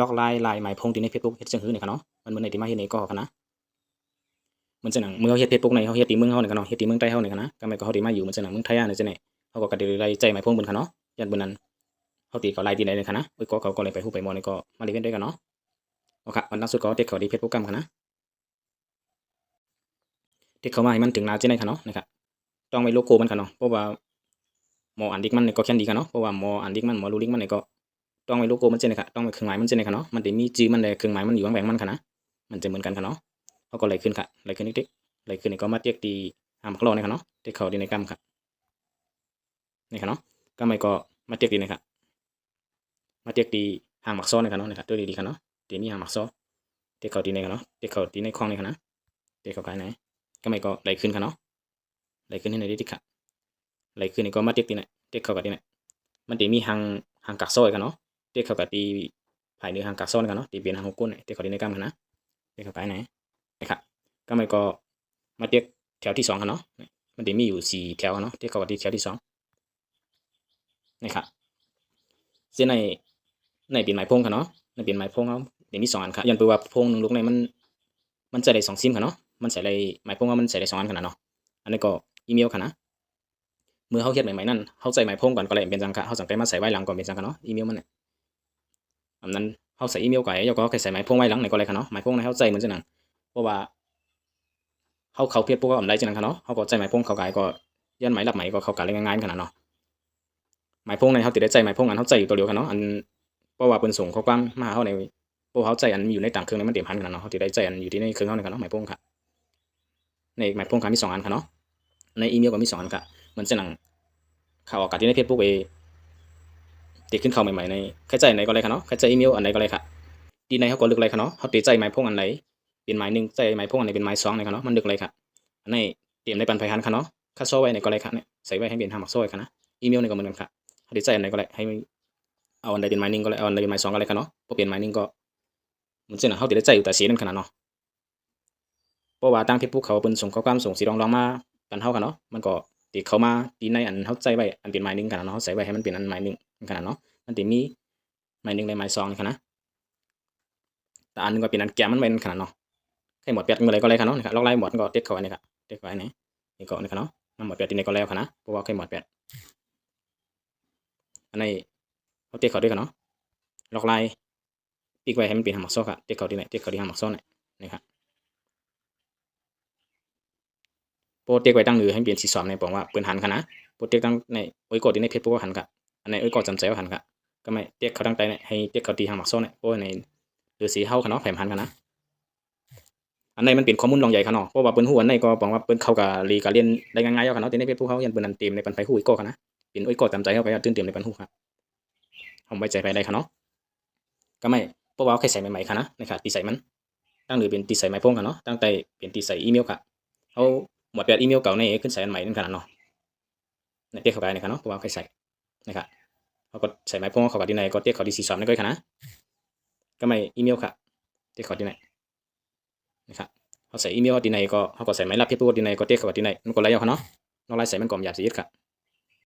ล็อกไลน์ลน์หมายพงที่ใน Facebook เฮ็ดจังหื้อนี่ค่ะเนาะมันเมือนในที่มาเฮ็ดในก็ค่ะนะมันจะหนังเมื่อเฮ็ด Facebook ในเฮาเฮ็ดที่เมืองเฮานี่ค่ะเนาะเฮ็ดที่เมืองใต้เฮานี่ค่ะนะก็ไม่ก็เฮาที่มาอยู่มันจะหนังเมืองไทยอะนี่จะไหนเฮาก็กระดิไลใจหมายพงเบิ่นค่ะเนาะยันเบิ่นนั้นเฮาตีก็ไลน์ที่ไหนนี่ค่ะนะเอ้ยก็เขาก็เลยไปฮู้ไปมอนี่ก็มาเรียนด้วยกันเนาะโอเควันล่าสุดก็เด็กเขาที่ Facebook กันค่ะนะเด็กเขามาให้มันถึงนาที่ไหนค่ะเนาะนะครับต้องไว้โลโก้มันค่ะเนาะเพราะว่าหมออันดิกมันนี่ก็แค่นดีค่ะเนาะเพราะว่าหมออันดิกมันหมอลูลิกมันนี่ก็ ต้องไว้โลโก้มันเจนเลยค่ะต้องไว้เครื่องหมายมันเจนเลยค่ะเนาะมันจะมีจื้อมันเลยเครื่องหมายมันอยู่ข้างแหวงมันค่ะนะมันจะเหมือนกันค่ะเนาะเขาก็เลขึ้นค่ะเลขึ้นนิดๆเลขึ้นนี่ก็มาเตียกตีหามักรอนี่ค่ะเนาะเตียกเขาดีในกรรมค่ะนี่ค่ะเนาะก็ไม่ก็มาเตียกตีนี่ค่ะมาเตียกตีหางหมักซ้อนนี่ค่ะเนาะนี่ค่ะตัวดีๆค่ะเนาะตีมีหางหมักซ้อเตียกเขาตีในค่ะเนาะเตียกเขาตีในคลองนี่ค่ะนะเตียกเขากายไหนก็ไม่ก็ไหลขึ้นค่ะเนาะไหลขึ้นให้ในดิค่ะไหลขึ้นนี่ก็มาเตียกตีไหนเตียกเขากับตีไหนมันจะมีหางหางกักซ้อยค่ะเนาะ เด็กเขากตีภายในทางกักซ้อนกันเนาะตีเป็นทางหกก้นเด็กเขาตีในกล้ามกันนะเด็กเขาไปไหนนะครับก็ไม่ก็มาเด็กแถวที่สองกันเนาะมันจะมีอยู่สี่แถวเนาะเด็กเขากตีแถวที่สองนะครับเส้นในในเป็นไม้พงกันเนาะในเป็นไม้พงเขาเดี๋ยวมีสองอันครับยันแปว่าพงหนึ่งลูกในมันมันใส่ได้สองซิมกันเนาะมันใส่ได้ไม้พงว่ามันใส่ได้สองอันขนาดเนาะอันนี้ก็อีเมลกันนะเมื่อเขาเขียนใหม่ๆนั่นเขาใส่ไม้พงก่อนก็เลยเป็นจังคะเขาสังเกตมาใส่ไว้หลังก่อนเป็นจังคะเนาะอีเมลมันเนี่ย อันนั้นเขาใส่อีเมลไก่ยก็แค่ใส่หมายพงไว้หลังในก็เลยค่ะเนาะหมายพงในเขาใจเหมือนจังนั้นเพราะว่าเขาเขาเพียบพวกก็อ่อนได้จังนั้นค่ะเนาะเขาก็ใจหมายพงเขาไก่ก็ยันหมายรับหมายก็เขาไก่ง่ายๆขนาดเนาะหมายพงในเขาติดได้ใจหมายพงอันเขาใจอยู่ตัวเดียวค่ะเนาะอันเพราะว่าเป็นส่งข้อความมาเขาในเพราะเขาใจอันอยู่ในต่างเครื่องในมันเต็มพันขนาดเนาะเขาติดได้ใจอันอยู่ที่ในเครื่องเขาในค่ะเนาะหมายพงค่ะในหมายพงค่ะมีสองอันค่ะเนาะในอีเมลก็มีสองอันค่ะเหมือนจะหนังข่าวอากาศที่ในเฟซบุ๊กเอ ติดขึ้นเข้าใหม่ๆในใครใจไหนก็เลยค่ะเนาะใครใจอีเมลอันไหนก็เลยค่ะดีในเขาก็เลือกอะไรค่ะเนาะเขาติดใจหมายพงอันไหนเป็นหมายหนึ่งใจหมายพงอันไหนเป็นหมายสองในค่ะเนาะมันเลือกอะไรค่ะอันนี้เตรียมในปันไฟหันค่ะเนาะคัดโซ่ไว้ในก็เลยค่ะเนี่ยใส่ไว้ให้เป็นทางหมักโซ่ค่ะนะอีเมลในก็เหมือนกันค่ะเขาติดใจอันไหนก็เลยให้เอาอันใดเป็นหมายหนึ่งก็เลยเอาอันใดเป็นหมายสองก็เลยค่ะเนาะพอเปลี่ยนหมายหนึ่งก็มันจะนะเขาติดใจอยู่แต่สีนั่นขนาดเนาะเพราะว่าตั้งที่พวกเขาเป็นส่งข้อความส่งสีรองรองมาปันเท่ากันเนาะมันก็ติเขามาตีในอันเขาใจไว้อันเป็นหมายหนึ่งขนเนาะเขาใส่ไว้ให้มันเป็นอันหมายหนึ่งขนเนาะ มันจะมีไม้หนึ่งในไม้สองนี่ค่ะนะแต่อันนึงก็เป็นอันแกมมันเป็นขนาดเนาะใครหมดแปดเมื่อไรก็เลยค่ะเนาะนี่ค่ะล็อกไล่หมดก็เด็ดเข้าไว้นี่ค่ะเด็ดเข้าไว้นี่นี่ก็นี่ค่ะเนาะมันหมดแปดที่นี้ก็แล้วค่ะนะเพราะว่าใครหมดแปดอันนี้เขาเด็ดเข้าด้วยกันเนาะล็อกไล่ปีกไว้ให้มันเป็นหางหมักซ้อค่ะเด็ดเข้าที่ไหนเด็ดเข้าที่หางหมักซ้อนี่นี่ค่ะโปรเด็กไว้ตั้งหรือให้เปลี่ยนสีสอมในบอกว่าเปิดหันค่ะนะโปรเด็กตั้งในโอ้ยกดในเพจพวกหันค่ะอันในี้เอ้ยก็จำใจว่าหันค่ะ ก็ไม่เตียกเขาตั้งใจเนี่ยให้เตียกเขาตีหางหมักโซ่เนี่ยโอ้ยในหรือสีเฮาค่ะเนาะแผ่นพันกันนะอันในมันเป็นข้อมูลรองใหญ่ค่ะเนาะเพราะว่าเปิ้นหูอันในก็บอกว่าเปิ้นเข้ากับรีการเรียนได้ง่ายๆเอาค่ะเนาะแต่ในเพจพวกเขายันเปิ้นนันเต็มในปันไฟหูอีกก็ค่ะนะเป็นโอ้ยก็จำใจเข้าไปตื่นเต็มในปันหูค่ะผมไว้ใจไปได้ค่ะเนาะก็ไม่เพราะว่าแค่ใส่ใหม่ๆค่ะนะนะครับตีใส่มันตั้งหรือเป็นตีใส่ไม้พงค่ะเนาะตั้งแต่เปลี่ยนตีใส่อีเมลค่ะเอาหมดแปดอีเมลเก่าในขึ้นใส่อันใหม่นั่นค่ะเนาะเนี่ยเตี้ยเข้าไปนะครับเนาะเพราะว่าแค่ใส่นะครับ เขาก็ใส่ไม้พงเขากัดที่ไหนก็เตี้ยเขาดีสีสามนั่นก็ค่ะนะก็ไม่อีเมลค่ะเตี้ยเขาที่ไหนนะครับเขาใส่อีเมลที่ไหนก็เขาก็ใส่ไม้รับเพื่อที่ไหนก็เตี้ยเขาที่ไหนมันก็ไรเอาค่ะเนาะน้องไล่ใส่มันกล่อมหยาบสีดค่ะ